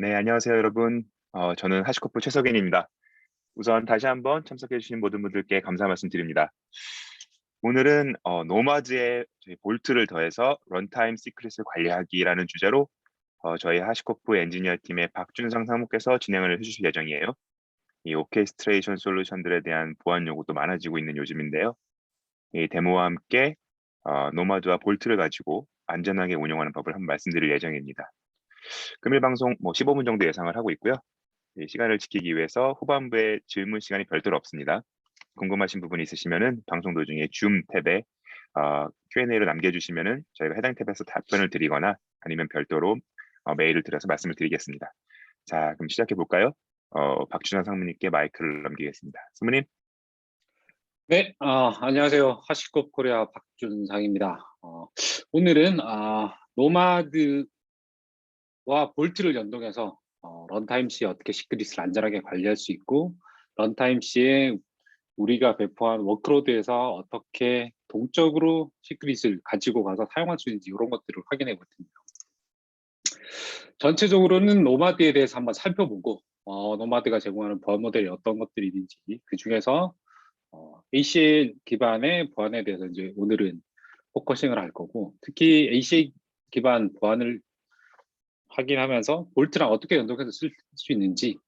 네, 안녕하세요, 여러분. 어, 저는 하시코프 최석인입니다. 우선 다시 한번 참석해주신 모든 분들께 감사 말씀드립니다. 오늘은 어, 노마드의 저희 볼트를 더해서 런타임 시크릿을 관리하기라는 주제로 어, 저희 하시코프 엔지니어 팀의 박준상 상무께서 진행을 해주실 예정이에요. 이 오케스트레이션 솔루션들에 대한 보안 요구도 많아지고 있는 요즘인데요. 이 데모와 함께 어, 노마드와 볼트를 가지고 안전하게 운영하는 법을 한번 말씀드릴 예정입니다. 금일 방송 뭐 15분 정도 예상을 하고 있고요. 이 시간을 지키기 위해서 후반부에 질문 시간이 별도로 없습니다. 궁금하신 부분이 있으시면은 방송 도중에 줌 탭에 어, Q&A로 남겨주시면은 저희가 해당 탭에서 답변을 드리거나 아니면 별도로 어, 메일을 드려서 말씀을 드리겠습니다. 자, 그럼 시작해 볼까요? 어, 박준환 상무님께 마이크를 넘기겠습니다. 상무님. 네, 어, 안녕하세요. 하시코 코리아 박준상입니다. 어, 오늘은 아, 노마드 와 볼트를 연동해서 어, 런타임 시에 어떻게 시크릿을 안전하게 관리할 수 있고 런타임 시에 우리가 배포한 워크로드에서 어떻게 동적으로 시크릿을 가지고 가서 사용할 수 있는지 이런 것들을 확인해 볼 텐데요. 전체적으로는 노마드에 대해서 한번 살펴보고 어, 노마드가 제공하는 보안 모델이 어떤 것들이 있는지 그 중에서 어, ACL 기반의 보안에 대해서 이제 오늘은 포커싱을 할 거고 특히 ACL 기반 보안을 확인하면서 볼트랑 어떻게 연동해서 쓸 수 있는지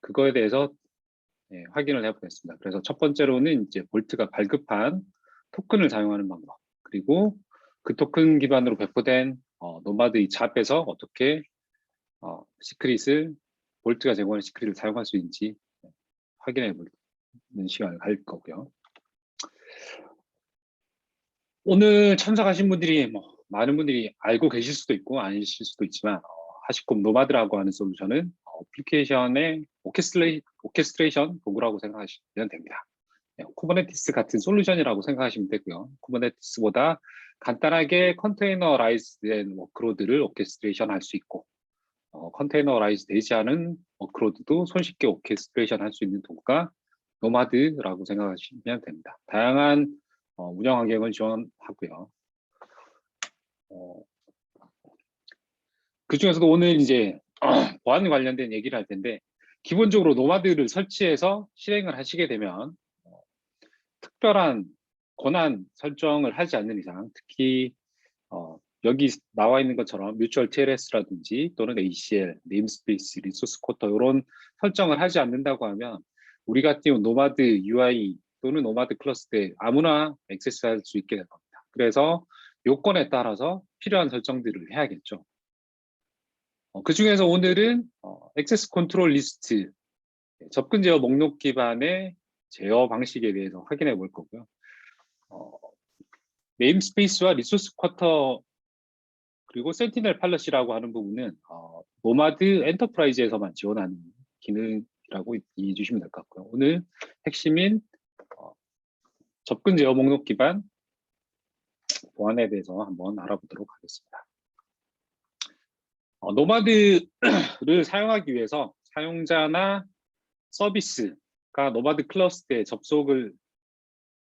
그거에 대해서 네, 확인을 해보겠습니다. 그래서 첫 번째로는 이제 볼트가 발급한 토큰을 사용하는 방법 그리고 그 토큰 기반으로 배포된 어, 노마드 이 잡에서 어떻게 어, 시크릿을 볼트가 제공하는 시크릿을 사용할 수 있는지 확인해 보는 시간을 갈 거고요. 오늘 참석하신 분들이 뭐 많은 분들이 알고 계실 수도 있고 아니실 수도 있지만 어, 하시콤 노마드라고 하는 솔루션은 어플리케이션의 오케스트레이, 오케스트레이션 도구라고 생각하시면 됩니다. 네, 쿠버네티스 같은 솔루션이라고 생각하시면 되고요. 쿠버네티스보다 간단하게 컨테이너라이즈된 워크로드를 오케스트레이션 할 수 있고 어, 컨테이너라이즈 되지 않은 워크로드도 손쉽게 오케스트레이션 할 수 있는 도구가 노마드라고 생각하시면 됩니다. 다양한 어, 운영 환경을 지원하고요. 어, 그 중에서도 오늘 이제 보안 관련된 얘기를 할 텐데 기본적으로 노마드를 설치해서 실행을 하시게 되면 어, 특별한 권한 설정을 하지 않는 이상 특히 어, 여기 나와 있는 것처럼 뮤추얼 TLS라든지 또는 ACL, 네임스페이스, 리소스 쿼터 이런 설정을 하지 않는다고 하면 우리 같은 경우 노마드 UI 또는 노마드 클러스터에 아무나 액세스할 수 있게 될 겁니다. 그래서 요건에 따라서 필요한 설정들을 해야겠죠. 어, 그 중에서 오늘은 어, 액세스 컨트롤 리스트 접근 제어 목록 기반의 제어 방식에 대해서 확인해 볼 거고요. 어, 네임스페이스와 리소스 쿼터 그리고 센티넬 팔러시라고 하는 부분은 어, 노마드 엔터프라이즈에서만 지원하는 기능이라고 이해해 주시면 될 것 같고요. 오늘 핵심인 어, 접근 제어 목록 기반 보안에 대해서 한번 알아보도록 하겠습니다. 어, 노마드를 사용하기 위해서 사용자나 서비스가 노마드 클러스터에 접속을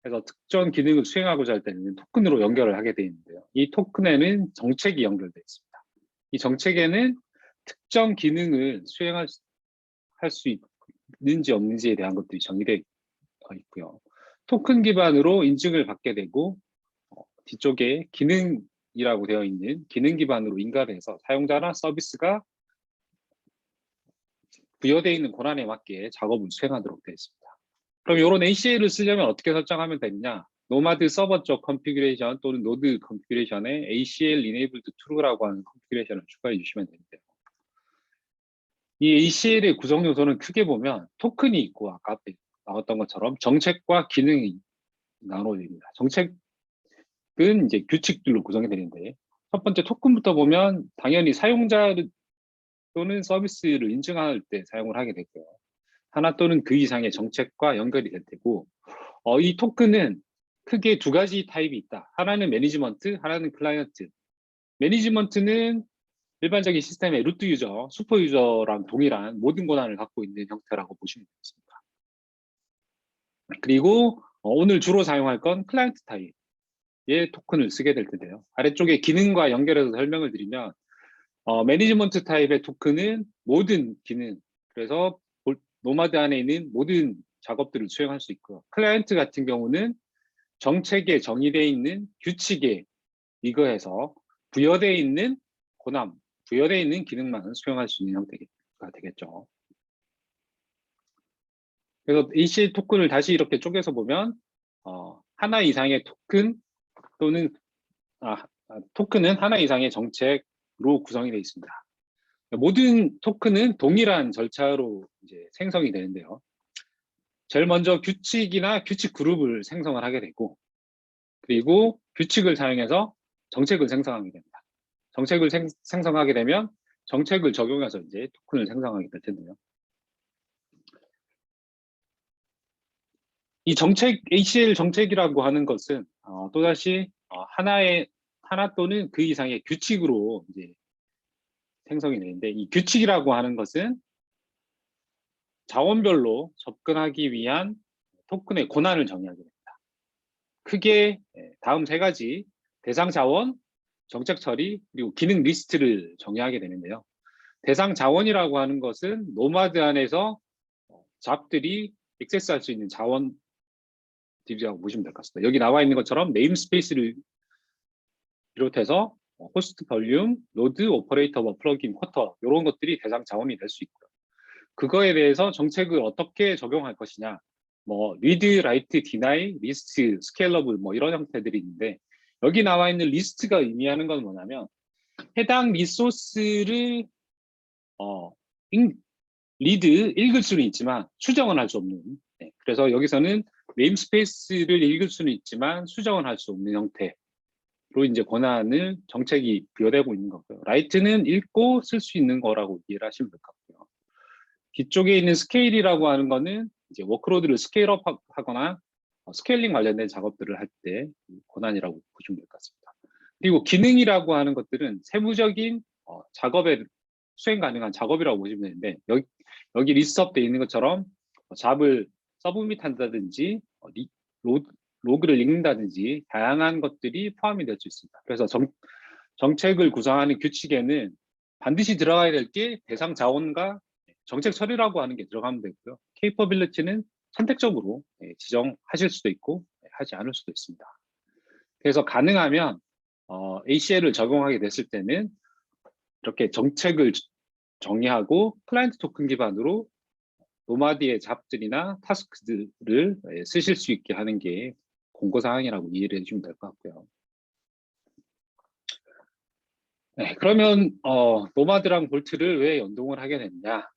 해서 특정 기능을 수행하고자 할 때는 토큰으로 연결을 하게 되어 있는데요. 이 토큰에는 정책이 연결되어 있습니다. 이 정책에는 특정 기능을 수행할 수 있는지 없는지에 대한 것들이 정의되어 있고요. 토큰 기반으로 인증을 받게 되고 어, 뒤쪽에 기능 이라고 되어 있는 기능 기반으로 인가해서 사용자나 서비스가 부여되어 있는 권한에 맞게 작업을 수행하도록 되어 있습니다. 그럼 이런 ACL을 쓰려면 어떻게 설정하면 되느냐? 노마드 서버 쪽 컨피그레이션 또는 노드 컨피그레이션에 ACL enabled true라고 하는 컨피그레이션을 추가해 주시면 되는데요. 이 ACL의 구성 요소는 크게 보면 토큰이 있고 아까 앞에 나왔던 것처럼 정책과 기능이 나눠집니다. 정책 은 이제 규칙들로 구성이 되는데 첫 번째 토큰부터 보면 당연히 사용자 또는 서비스를 인증할 때 사용을 하게 되고요. 하나 또는 그 이상의 정책과 연결이 될 테고 어, 이 토큰은 크게 두 가지 타입이 있다. 하나는 매니지먼트, 하나는 클라이언트. 매니지먼트는 일반적인 시스템의 루트 유저, 슈퍼 유저랑 동일한 모든 권한을 갖고 있는 형태라고 보시면 되겠습니다. 그리고 어, 오늘 주로 사용할 건 클라이언트 타입 의 토큰을 쓰게 될 텐데요. 아래쪽에 기능과 연결해서 설명을 드리면 어, 매니지먼트 타입의 토큰은 모든 기능, 그래서 볼- 노마드 안에 있는 모든 작업들을 수행할 수 있고요. 클라이언트 같은 경우는 정책에 정의되어 있는 규칙에 이거해서 부여되어 있는 권함, 부여되어 있는 기능만 수행할 수 있는 형태가 되겠죠. 그래서 AC 토큰을 다시 이렇게 쪼개서 보면 어, 하나 이상의 토큰 또는 아, 아, 토큰은 하나 이상의 정책으로 구성이 되어 있습니다. 모든 토큰은 동일한 절차로 이제 생성이 되는데요. 제일 먼저 규칙이나 규칙 그룹을 생성을 하게 되고 그리고 규칙을 사용해서 정책을 생성하게 됩니다. 정책을 생, 생성하게 되면 정책을 적용해서 이제 토큰을 생성하게 될 텐데요. 이 정책, ACL 정책이라고 하는 것은 어, 또다시 어, 하나의 하나 또는 그 이상의 규칙으로 이제 생성이 되는데 이 규칙이라고 하는 것은 자원별로 접근하기 위한 토큰의 권한을 정의하게 됩니다. 크게 예, 다음 세 가지 대상 자원, 정책 처리, 그리고 기능 리스트를 정의하게 되는데요. 대상 자원이라고 하는 것은 노마드 안에서 어, 잡들이 액세스할 수 있는 자원 들이라고 보시면 될 것 같습니다. 여기 나와 있는 것처럼 네임 스페이스를 비롯해서 어, 호스트 볼륨, 로드, 오퍼레이터, 뭐 플러그인, 쿼터 이런 것들이 대상 자원이 될 수 있고요. 그거에 대해서 정책을 어떻게 적용할 것이냐, 뭐 리드, 라이트, 디나이, 리스트, 스케일러블 뭐 이런 형태들이 있는데 여기 나와 있는 리스트가 의미하는 건 뭐냐면 해당 리소스를 어, 잉- 리드 읽을 수는 있지만 수정은 할 수 없는 네, 그래서 여기서는 네임스페이스를 읽을 수는 있지만 수정은 할수 없는 형태 로 이제 권한을 정책이 부여되고 있는 거고요. 라이트는 읽고 쓸 수 있는 거라고 이해를 하시면 될 것 같고요. 뒤쪽에 있는 스케일이라고 하는 거는 이제 워크로드를 스케일업 하거나 어, 스케일링 관련된 작업들을 할 때 권한이라고 보시면 될 것 같습니다. 그리고 기능이라고 하는 것들은 세부적인 어, 작업에 수행 가능한 작업이라고 보시면 되는데 여기, 여기 리스트업되어 있는 것처럼 어, 잡을 서브밋 한다든지 어, 리, 로, 로그를 읽는다든지 다양한 것들이 포함이 될 수 있습니다. 그래서 정, 정책을 구성하는 규칙에는 반드시 들어가야 될 게 대상 자원과 정책 처리라고 하는 게 들어가면 되고요. 케이퍼빌리티는 선택적으로 예, 지정하실 수도 있고 예, 하지 않을 수도 있습니다. 그래서 가능하면 어, ACL을 적용하게 됐을 때는 이렇게 정책을 정의하고 클라이언트 토큰 기반으로 노마디의 잡들이나 타스크들을 예, 쓰실 수 있게 하는 게 공고사항이라고 이해를 해주시면 될 것 같고요. 네, 그러면 어, 노마드랑 볼트를 왜 연동을 하게 됐냐?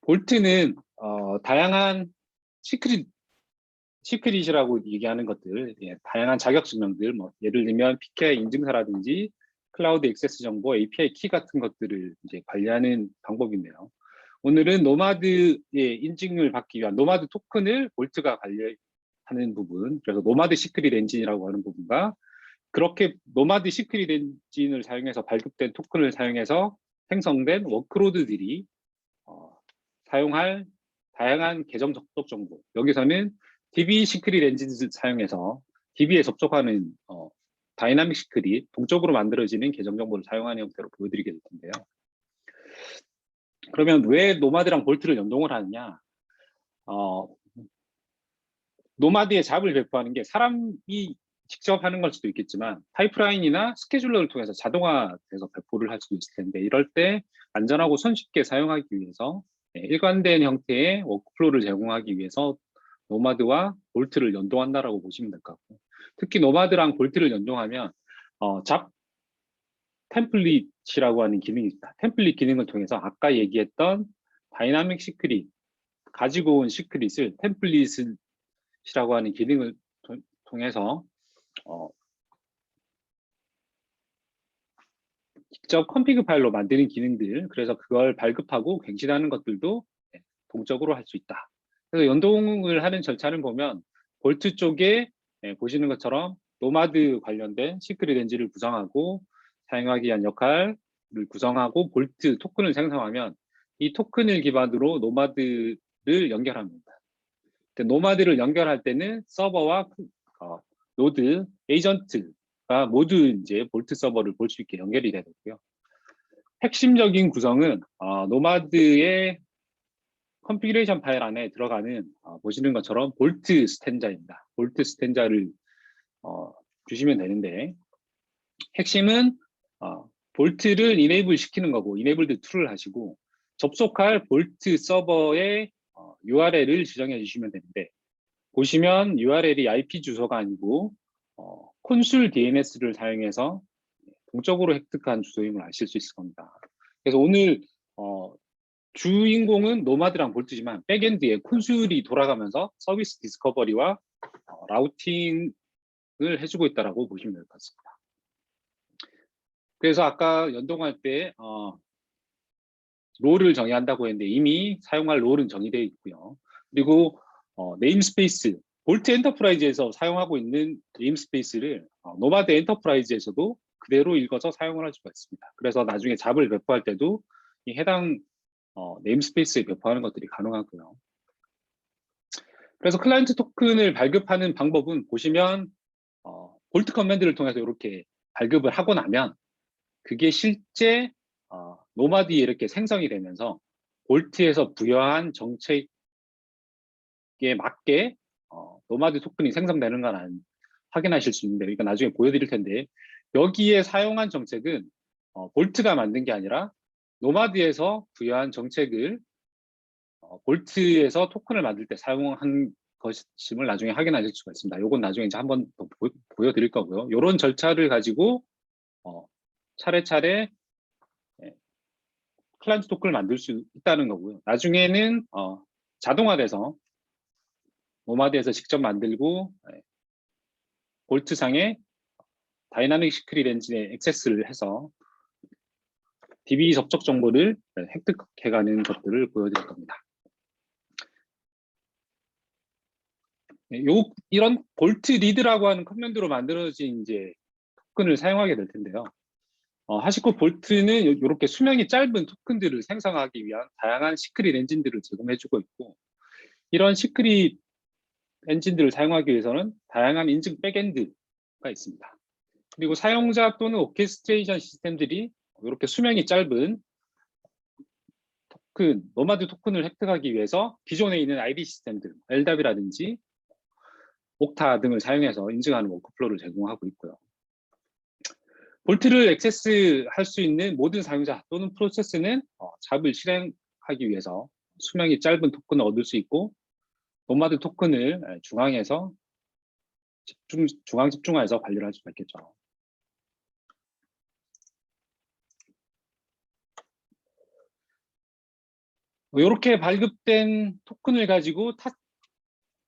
볼트는 어, 다양한 시크릿 시크릿이라고 얘기하는 것들, 예, 다양한 자격 증명들, 뭐 예를 들면 PKI 인증서라든지 클라우드 액세스 정보, API 키 같은 것들을 이제 관리하는 방법인데요. 오늘은 노마드의 인증을 받기 위한 노마드 토큰을 볼트가 관리하는 부분, 그래서 노마드 시크릿 엔진이라고 하는 부분과 그렇게 노마드 시크릿 엔진을 사용해서 발급된 토큰을 사용해서 생성된 워크로드들이 어, 사용할 다양한 계정 접속 정보. 여기서는 DB 시크릿 엔진을 사용해서 DB에 접속하는 어, 다이나믹 시크릿, 동적으로 만들어지는 계정 정보를 사용하는 형태로 보여드리게 될 텐데요. 그러면 왜 노마드랑 볼트를 연동을 하느냐? 어, 노마드의 잡을 배포하는 게 사람이 직접 하는 걸 수도 있겠지만 파이프라인이나 스케줄러를 통해서 자동화돼서 배포를 할 수도 있을 텐데 이럴 때 안전하고 손쉽게 사용하기 위해서 네, 일관된 형태의 워크플로우를 제공하기 위해서 노마드와 볼트를 연동한다라고 보시면 될 것 같고 특히 노마드랑 볼트를 연동하면 어, 잡 템플릿 이라고 하는 기능이 있다. 템플릿 기능을 통해서 아까 얘기했던 다이나믹 시크릿 가지고 온 시크릿을 템플릿이라고 하는 기능을 통- 통해서 어, 직접 컴피그 파일로 만드는 기능들 그래서 그걸 발급하고 갱신하는 것들도 네, 동적으로 할 수 있다. 그래서 연동을 하는 절차를 보면 볼트 쪽에 예, 보시는 것처럼 노마드 관련된 시크릿 엔진을 구성하고 사용하기 위한 역할을 구성하고 볼트 토큰을 생성하면 이 토큰을 기반으로 노마드를 연결합니다. 노마드를 연결할 때는 서버와 어, 노드, 에이전트가 모두 이제 볼트 서버를 볼 수 있게 연결이 되고요. 핵심적인 구성은 어, 노마드의 컨피그레이션 파일 안에 들어가는 어, 보시는 것처럼 볼트 스탠자입니다. 볼트 스탠자를 어, 주시면 되는데 핵심은 어, 볼트를 이네이블 시키는 거고 이네이블드 툴을 하시고 접속할 볼트 서버의 어, URL을 지정해 주시면 되는데 보시면 URL이 IP 주소가 아니고 어, 콘술 DNS를 사용해서 동적으로 획득한 주소임을 아실 수 있을 겁니다. 그래서 오늘 어, 주인공은 노마드랑 볼트지만 백엔드에 콘술이 돌아가면서 서비스 디스커버리와 어, 라우팅을 해주고 있다라고 보시면 될 것 같습니다. 그래서 아까 연동할 때 어, 롤을 정의한다고 했는데 이미 사용할 롤은 정의되어 있고요. 그리고 어, 네임스페이스 볼트 엔터프라이즈에서 사용하고 있는 네임스페이스를 어, 노마드 엔터프라이즈에서도 그대로 읽어서 사용을 할 수가 있습니다. 그래서 나중에 잡을 배포할 때도 이 해당 어, 네임스페이스에 배포하는 것들이 가능하고요. 그래서 클라이언트 토큰을 발급하는 방법은 보시면 어, 볼트 커맨드를 통해서 이렇게 발급을 하고 나면 그게 실제 어, 노마디에 이렇게 생성이 되면서 볼트에서 부여한 정책에 맞게 어, 노마드 토큰이 생성되는 건 안- 확인하실 수 있는데 그러니까 나중에 보여드릴 텐데 여기에 사용한 정책은 어, 볼트가 만든 게 아니라 노마드에서 부여한 정책을 어, 볼트에서 토큰을 만들 때 사용한 것임을 나중에 확인하실 수가 있습니다. 요건 나중에 이제 한번 더 보, 보여드릴 거고요. 이런 절차를 가지고 어, 차례차례 예, 클라이언트 토큰을 만들 수 있다는 거고요. 나중에는 어, 자동화돼서 노마드에서 직접 만들고 예, 볼트상에 다이나믹 시크릿 엔진에 액세스를 해서 DB 접촉 정보를 네, 획득해가는 것들을 보여드릴 겁니다. 네, 요 이런 볼트 리드라고 하는 커맨드로 만들어진 이제 토큰을 사용하게 될 텐데요. 어, 하시코 볼트는 이렇게 수명이 짧은 토큰들을 생성하기 위한 다양한 시크릿 엔진들을 제공해주고 있고 이런 시크릿 엔진들을 사용하기 위해서는 다양한 인증 백엔드가 있습니다. 그리고 사용자 또는 오케스트레이션 시스템들이 이렇게 수명이 짧은 토큰, 노마드 토큰을 획득하기 위해서 기존에 있는 ID 시스템들, LDAP이라든지 옥타 등을 사용해서 인증하는 워크플로우를 제공하고 있고요. 볼트를 액세스할 수 있는 모든 사용자 또는 프로세스는 어, 잡을 실행하기 위해서 수명이 짧은 토큰을 얻을 수 있고 노마드 토큰을 에, 중앙에서 집중, 중앙 집중화해서 관리를 할 수가 있겠죠. 이렇게 발급된 토큰을 가지고 타,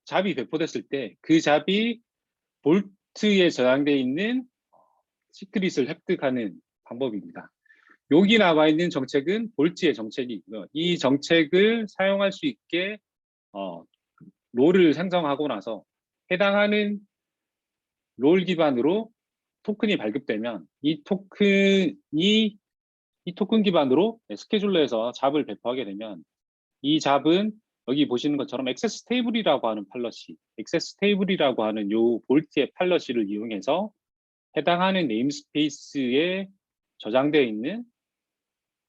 잡이 배포됐을 때 그 잡이 볼트에 저장되어 있는 시크릿을 획득하는 방법입니다. 여기 나와 있는 정책은 볼트의 정책이고요. 이 정책을 사용할 수 있게 어, 롤을 생성하고 나서 해당하는 롤 기반으로 토큰이 발급되면 이 토큰이 이 토큰 기반으로 스케줄러에서 잡을 배포하게 되면 이 잡은 여기 보시는 것처럼 액세스 테이블이라고 하는 팔러시, 액세스 테이블이라고 하는 요 볼트의 팔러시를 이용해서 해당하는 네임스페이스에 저장되어 있는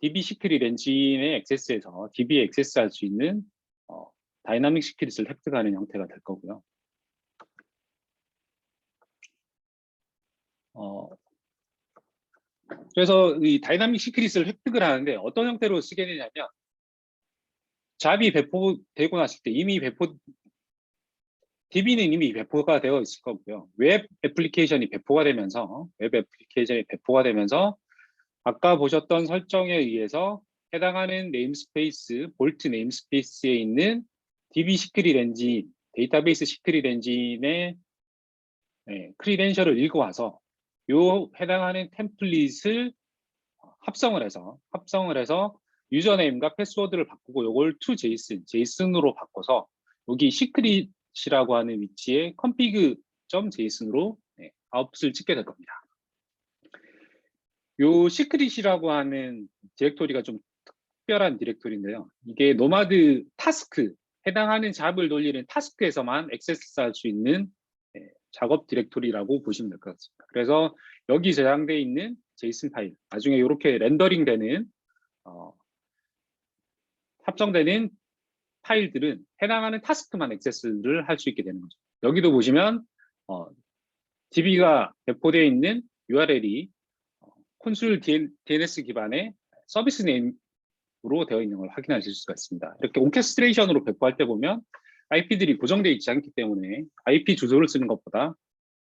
DB 시크릿 엔진의 액세스에서 DB에 액세스할 수 있는 어, 다이나믹 시크릿을 획득하는 형태가 될 거고요. 어, 그래서 이 다이나믹 시크릿을 획득을 하는데 어떤 형태로 쓰게 되냐면 잡이 배포되고 났을 때 이미 배포 DB는 이미 배포가 되어 있을 거고요. 웹 애플리케이션이 배포가 되면서 웹 애플리케이션이 배포가 되면서 아까 보셨던 설정에 의해서 해당하는 네임스페이스, 볼트 네임스페이스에 있는 DB 시크릿 엔진, 데이터베이스 시크릿 엔진의 네, 크리덴셜을 읽어와서 요 해당하는 템플릿을 합성을 해서 합성을 해서 유저네임과 패스워드를 바꾸고 요걸 to JSON, JSON으로 바꿔서 여기 시크릿 이라고 하는 위치에 config.json으로 네, 아웃풋을 찍게 될 겁니다. 요 시크릿이라고 하는 디렉토리가 좀 특별한 디렉토리인데요. 이게 노마드 타스크, 해당하는 잡을 돌리는 타스크에서만 액세스할 수 있는 네, 작업 디렉토리라고 보시면 될 것 같습니다. 그래서 여기 저장되어 있는 JSON 파일, 나중에 이렇게 렌더링 되는 어, 합정되는 파일들은 해당하는 타스크만 액세스를 할 수 있게 되는 거죠. 여기도 보시면 어, DB가 배포되어 있는 URL이 어, 콘솔 DNS 기반의 서비스 네임으로 되어 있는 걸 확인하실 수가 있습니다. 이렇게 오케스트레이션으로 배포할 때 보면 IP들이 고정되어 있지 않기 때문에 IP 주소를 쓰는 것보다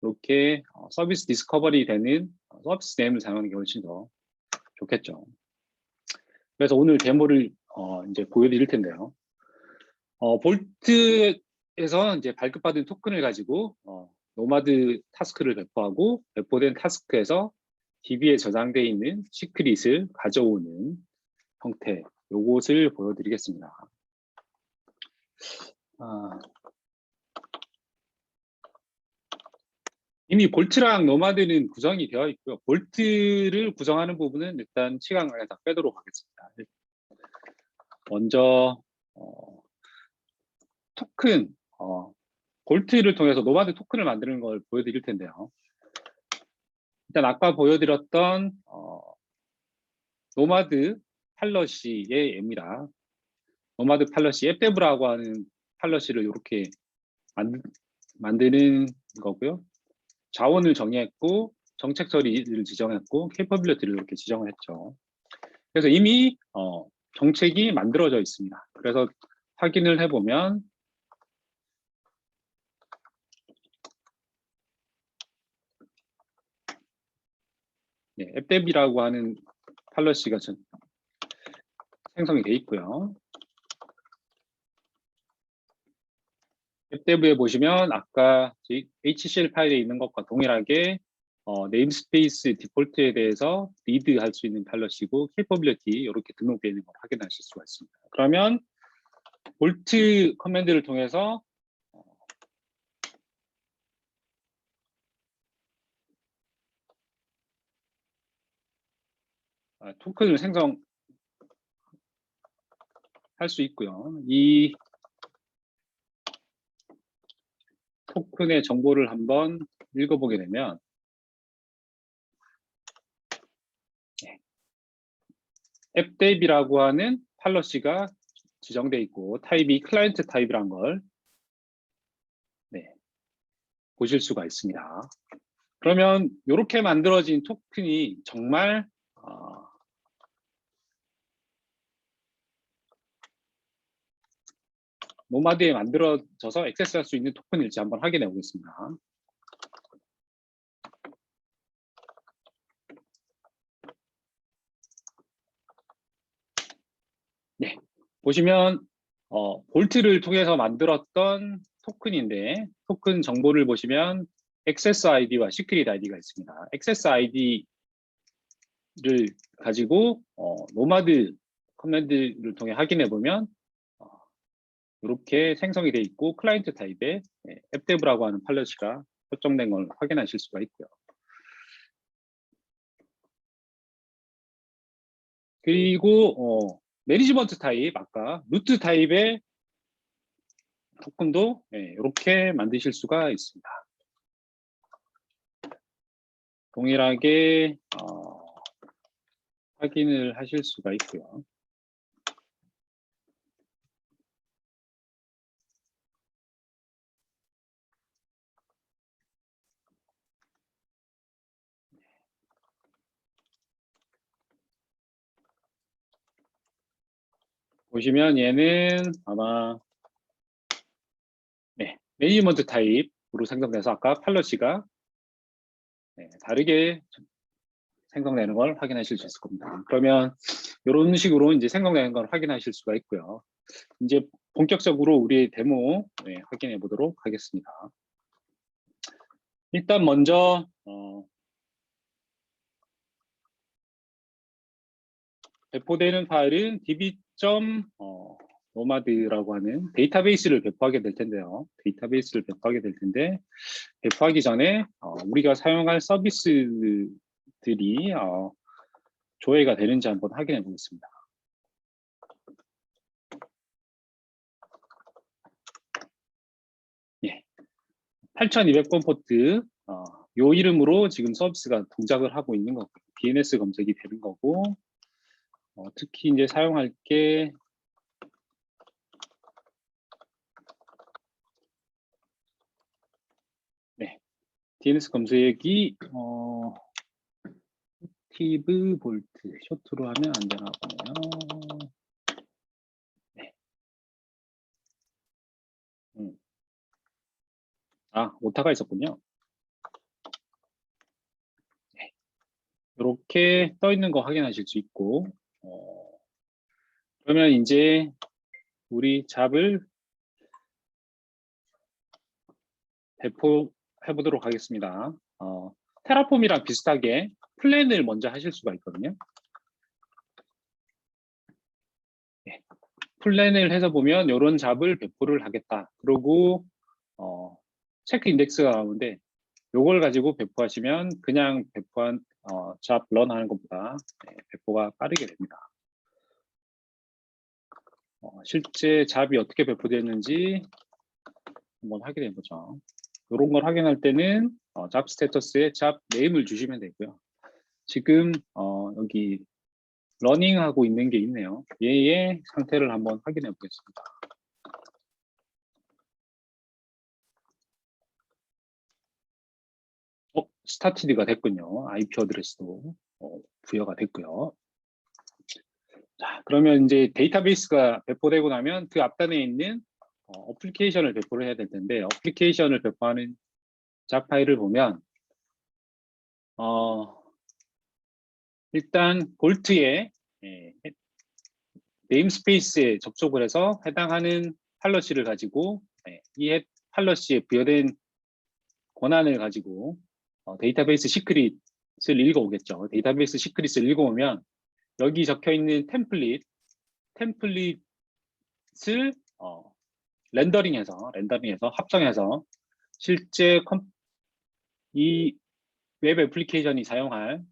이렇게 어, 서비스 디스커버리 되는 어, 서비스 네임을 사용하는 게 훨씬 더 좋겠죠. 그래서 오늘 데모를 어, 이제 보여드릴 텐데요. 어, 볼트에서 이제 발급받은 토큰을 가지고 어, 노마드 타스크를 배포하고 배포된 타스크에서 DB에 저장되어 있는 시크릿을 가져오는 형태 요것을 보여드리겠습니다. 아, 이미 볼트랑 노마드는 구성이 되어 있고요. 볼트를 구성하는 부분은 일단 시간 관계상 빼도록 하겠습니다. 먼저 어, 토큰 어, 볼트를 통해서 노마드 토큰을 만드는 걸 보여드릴 텐데요. 일단 아까 보여드렸던 어, 노마드 팔러시의 앱이라 노마드 팔러시 앱데브라고 하는 팔러시를 이렇게 만, 만드는 거고요. 자원을 정의했고 정책 처리를 지정했고 캐퍼빌리티를 이렇게 지정을 했죠. 그래서 이미 어, 정책이 만들어져 있습니다. 그래서 확인을 해보면 네, 앱데비라고 하는 팔러시가 전 생성이 돼 있고요. 앱데브에 보시면 아까 HCL 파일에 있는 것과 동일하게 어, 네임스페이스 디폴트에 대해서 리드 할 수 있는 팔러시고 캐퍼빌리티 이렇게 등록되어 있는 걸 확인하실 수가 있습니다. 그러면 볼트 커맨드를 통해서 토큰을 생성할 수 있고요. 이 토큰의 정보를 한번 읽어보게 되면 앱데이비라고 하는 팔러시가 지정돼 있고 타입이 클라이언트 타입이란 걸 네, 보실 수가 있습니다. 그러면 이렇게 만들어진 토큰이 정말 어, 노마드에 만들어져서 액세스할 수 있는 토큰일지 한번 확인해 보겠습니다. 네, 보시면 어, 볼트를 통해서 만들었던 토큰인데 토큰 정보를 보시면 액세스 아이디와 시크릿 아이디가 있습니다. 액세스 아이디를 가지고 어, 노마드 커맨드를 통해 확인해 보면 이렇게 생성이 돼 있고 클라이언트 타입의 앱데브라고 하는 팔러시가 설정된 걸 확인하실 수가 있고요. 그리고 어, 매니지먼트 타입 아까 루트 타입의 토큰도 네, 이렇게 만드실 수가 있습니다. 동일하게 어, 확인을 하실 수가 있고요. 보시면 얘는 아마 네, 매니지먼트 타입으로 생성돼서 아까 팔러시가 네, 다르게 생성되는 걸 확인하실 수 있을 겁니다. 그러면 이런 식으로 이제 생성되는 걸 확인하실 수가 있고요. 이제 본격적으로 우리 데모 네, 확인해 보도록 하겠습니다. 일단 먼저 어, 배포되는 파일은 db 어, 노마드라고 하는 데이터베이스를 배포하게 될 텐데요. 데이터베이스를 배포하게 될 텐데 배포하기 전에 어, 우리가 사용할 서비스들이 어, 조회가 되는지 한번 확인해 보겠습니다. 예, 8200번 포트 어, 요 이름으로 지금 서비스가 동작을 하고 있는 거고 DNS 검색이 되는 거고 어, 특히 이제 사용할 게 네, DNS 검색이 어, 액티브 볼트 쇼트로 하면 안 되나 보네요. 네. 음. 아, 오타가 있었군요. 네. 이렇게 떠 있는 거 확인하실 수 있고, 어, 그러면 이제 우리 잡을 배포해 보도록 하겠습니다. 어, 테라폼이랑 비슷하게 플랜을 먼저 하실 수가 있거든요. 네. 플랜을 해서 보면 이런 잡을 배포를 하겠다. 그리고 어, 체크 인덱스가 나오는데 요걸 가지고 배포하시면 그냥 배포한 어, 잡런 하는 것보다 네, 배포가 빠르게 됩니다. 어, 실제 잡이 어떻게 배포되는지 한번 확인해 보죠. 이런 걸 확인할 때는 어, 잡 스테터스에 잡 네임을 주시면 되고요. 지금 어, 여기 러닝 하고 있는 게 있네요. 얘의 상태를 한번 확인해 보겠습니다. 어, 스타티드가 됐군요. IP 어드레스도 어, 부여가 됐고요. 자, 그러면 이제 데이터베이스가 배포되고 나면 그 앞단에 있는 어, 어플리케이션을 배포를 해야 될 텐데 어플리케이션을 배포하는 잡 파일을 보면 어, 일단 볼트에 예, 네임스페이스에 접속을 해서 해당하는 팔러시를 가지고 예, 이 팔러시에 부여된 권한을 가지고 어, 데이터베이스 시크릿을 읽어오겠죠. 데이터베이스 시크릿을 읽어오면 여기 적혀 있는 템플릿, 템플릿을 어, 렌더링해서 렌더링해서 합성해서 실제 컴, 이 웹 애플리케이션이 사용할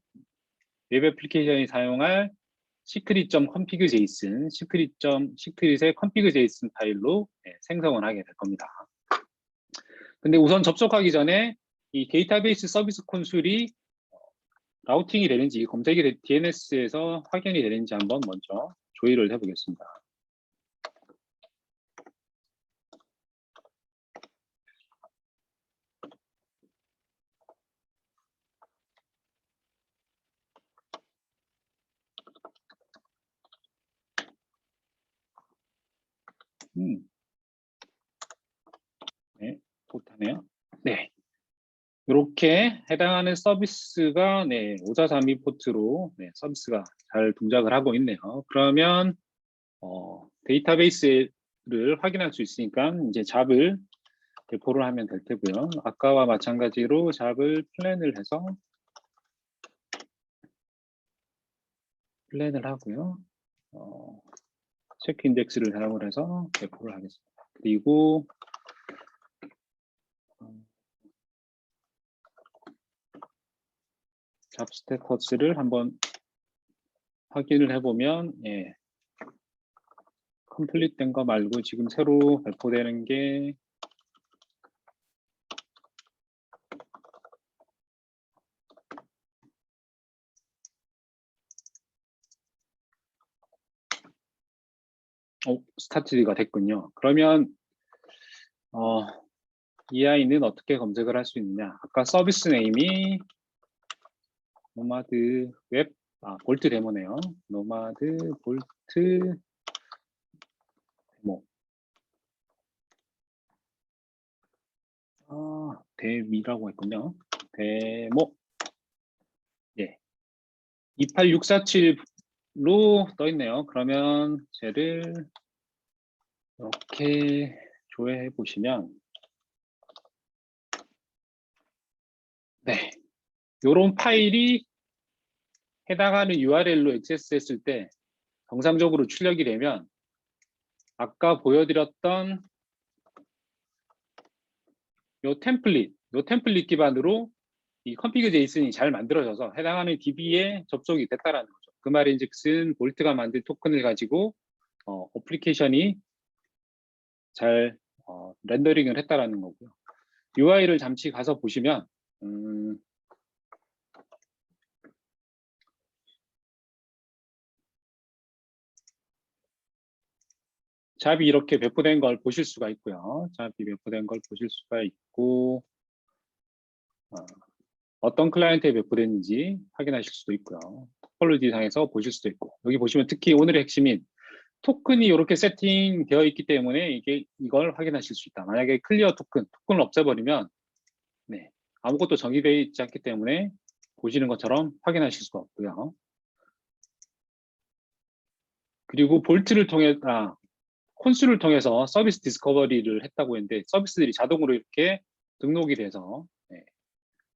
웹 애플리케이션이 사용할 secret.config.json, secret. secret의 config.json 파일로 네, 생성을 하게 될 겁니다. 근데 우선 접속하기 전에 이 데이터베이스 서비스 콘솔이 라우팅이 되는지 검색이 되, DNS에서 확인이 되는지 한번 먼저 조회를 해보겠습니다. 음. 네, 좋다네요. 네. 이렇게 해당하는 서비스가 네, 5432 포트로 네, 서비스가 잘 동작을 하고 있네요. 그러면 어, 데이터베이스를 확인할 수 있으니까 이제 잡을 배포를 하면 될 테고요. 아까와 마찬가지로 잡을 플랜을 해서 플랜을 하고요. 어, 체크 인덱스를 사용을 해서 배포를 하겠습니다. 그리고 잡 스테터스를 한번 확인을 해보면 예, 컴플릿 된거 말고 지금 새로 배포되는 게 어, 스타트가 됐군요. 그러면 어, 이 아이는 어떻게 검색을 할 수 있느냐? 아까 서비스 네임이 노마드 웹, 아, 볼트 데모네요. 노마드 볼트 데모. 아, 데미라고 했군요. 데모. 예. 28647로 떠 있네요. 그러면 쟤를 이렇게 조회해 보시면 네. 요런 파일이 해당하는 URL로 액세스했을 때 정상적으로 출력이 되면 아까 보여드렸던 요 템플릿, 요 템플릿 기반으로 이 config JSON이 잘 만들어져서 해당하는 DB에 접속이 됐다라는 거죠. 그 말인즉슨 볼트가 만든 토큰을 가지고 어, 어플리케이션이 잘 어, 렌더링을 했다라는 거고요. UI를 잠시 가서 보시면 음, 잡이 이렇게 배포된 걸 보실 수가 있고요. 잡이 배포된 걸 보실 수가 있고 어, 어떤 클라이언트에 배포됐는지 확인하실 수도 있고요. 토폴로지 상에서 보실 수도 있고 여기 보시면 특히 오늘의 핵심인 토큰이 이렇게 세팅되어 있기 때문에 이게 이걸 확인하실 수 있다. 만약에 클리어 토큰, 토큰을 없애버리면 네, 아무것도 정의되어 있지 않기 때문에 보시는 것처럼 확인하실 수가 없고요. 그리고 볼트를 통해 아, 콘수를 통해서 서비스 디스커버리를 했다고 했는데 서비스들이 자동으로 이렇게 등록이 돼서 네,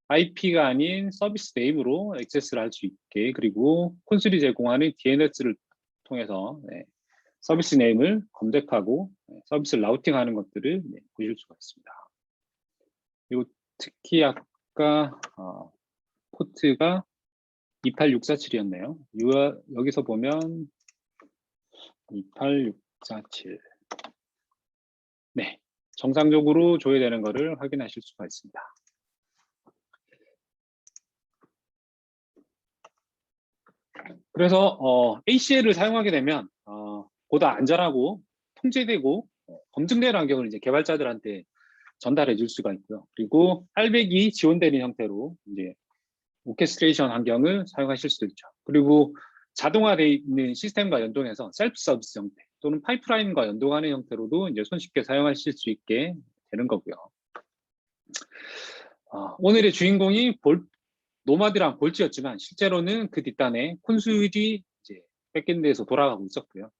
IP가 아닌 서비스 네임으로 액세스를 할 수 있게 그리고 콘솔이 제공하는 DNS를 통해서 네, 서비스 네임을 검색하고 네, 서비스를 라우팅하는 것들을 네, 보실 수가 있습니다. 그리고 특히 아까 어, 포트가 28647이었네요. 여기서 보면 28647 네, 정상적으로 조회되는 것을 확인하실 수가 있습니다. 그래서 어, ACL을 사용하게 되면 어, 보다 안전하고 통제되고 어, 검증된 환경을 이제 개발자들한테 전달해 줄 수가 있고요. 그리고 800이 지원되는 형태로 이제 오케스트레이션 환경을 사용하실 수도 있죠. 그리고 자동화되어 있는 시스템과 연동해서 셀프 서비스 형태 또는 파이프라인과 연동하는 형태로도 이제 손쉽게 사용하실 수 있게 되는 거고요. 어, 오늘의 주인공이 볼, 노마드랑 볼트였지만 실제로는 그 뒷단에 콘솔이 이제 백엔드에서 돌아가고 있었고요.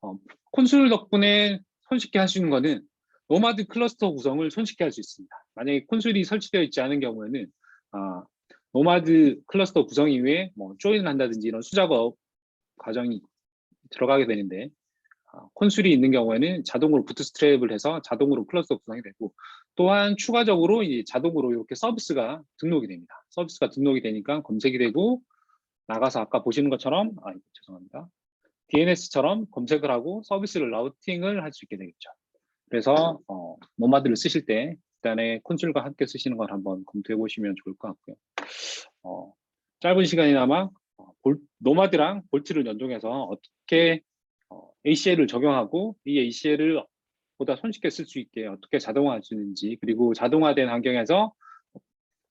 어, 콘솔 덕분에 손쉽게 할 수 있는 거는 노마드 클러스터 구성을 손쉽게 할 수 있습니다. 만약에 콘솔이 설치되어 있지 않은 경우에는 어, 노마드 클러스터 구성 이후에 뭐 조인을 한다든지 이런 수작업 과정이 들어가게 되는데 어, 콘솔이 있는 경우에는 자동으로 부트스트랩을 해서 자동으로 클러스터 구성이 되고 또한 추가적으로 이제 자동으로 이렇게 서비스가 등록이 됩니다. 서비스가 등록이 되니까 검색이 되고 나가서 아까 보시는 것처럼 아 죄송합니다. DNS처럼 검색을 하고 서비스를 라우팅을 할 수 있게 되겠죠. 그래서 어, 노마드를 쓰실 때 일단에 콘솔과 함께 쓰시는 걸 한번 검토해 보시면 좋을 것 같고요. 어, 짧은 시간이나마 어, 볼, 노마드랑 볼트를 연동해서 어떻게 어, ACL을 적용하고 이 ACL을 보다 손쉽게 쓸 수 있게 어떻게 자동화할 수 있는지 그리고 자동화된 환경에서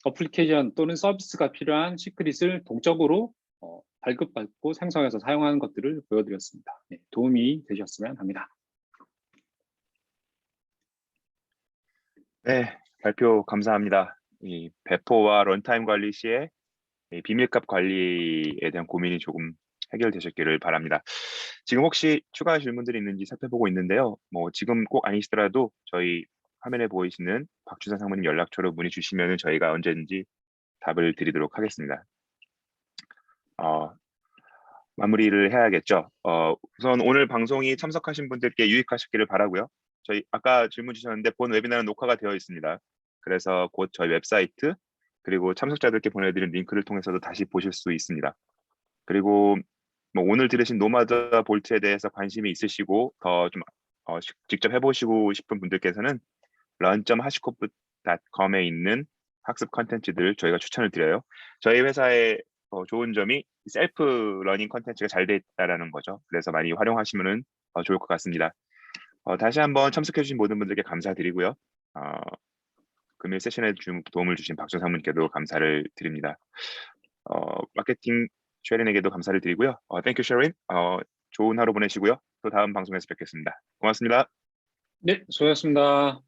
어플리케이션 또는 서비스가 필요한 시크릿을 동적으로 어, 발급받고 생성해서 사용하는 것들을 보여드렸습니다. 네, 도움이 되셨으면 합니다. 네, 발표 감사합니다. 이 배포와 런타임 관리 시에 이 비밀값 관리에 대한 고민이 조금 해결되셨기를 바랍니다. 지금 혹시 추가 질문들이 있는지 살펴보고 있는데요. 뭐 지금 꼭 아니시더라도 저희 화면에 보이시는 박주선 상무님 연락처로 문의 주시면 저희가 언제든지 답을 드리도록 하겠습니다. 어, 마무리를 해야겠죠. 어, 우선 오늘 방송이 참석하신 분들께 유익하셨기를 바라고요. 저희 아까 질문 주셨는데 본 웨비나는 녹화가 되어 있습니다. 그래서 곧 저희 웹사이트 그리고 참석자들께 보내드린 링크를 통해서도 다시 보실 수 있습니다. 그리고 뭐 오늘 들으신 노마드 볼트에 대해서 관심이 있으시고 더좀 어, 직접 해보시고 싶은 분들께서는 run.hashicorp.com에 있는 학습 컨텐츠들 저희가 추천을 드려요. 저희 회사의 어, 좋은 점이 셀프 러닝 컨텐츠가 잘 돼 있다라는 거죠. 그래서 많이 활용하시면 어, 좋을 것 같습니다. 어, 다시 한번 참석해주신 모든 분들께 감사드리고요. 어, 금일 세션에 주, 도움을 주신 박준 상무님께도 감사를 드립니다. 어, 마케팅 쉐린에게도 감사를 드리고요. 어, 땡큐 쉐린. 어, 좋은 하루 보내시고요. 또 다음 방송에서 뵙겠습니다. 고맙습니다. 네, 수고하셨습니다.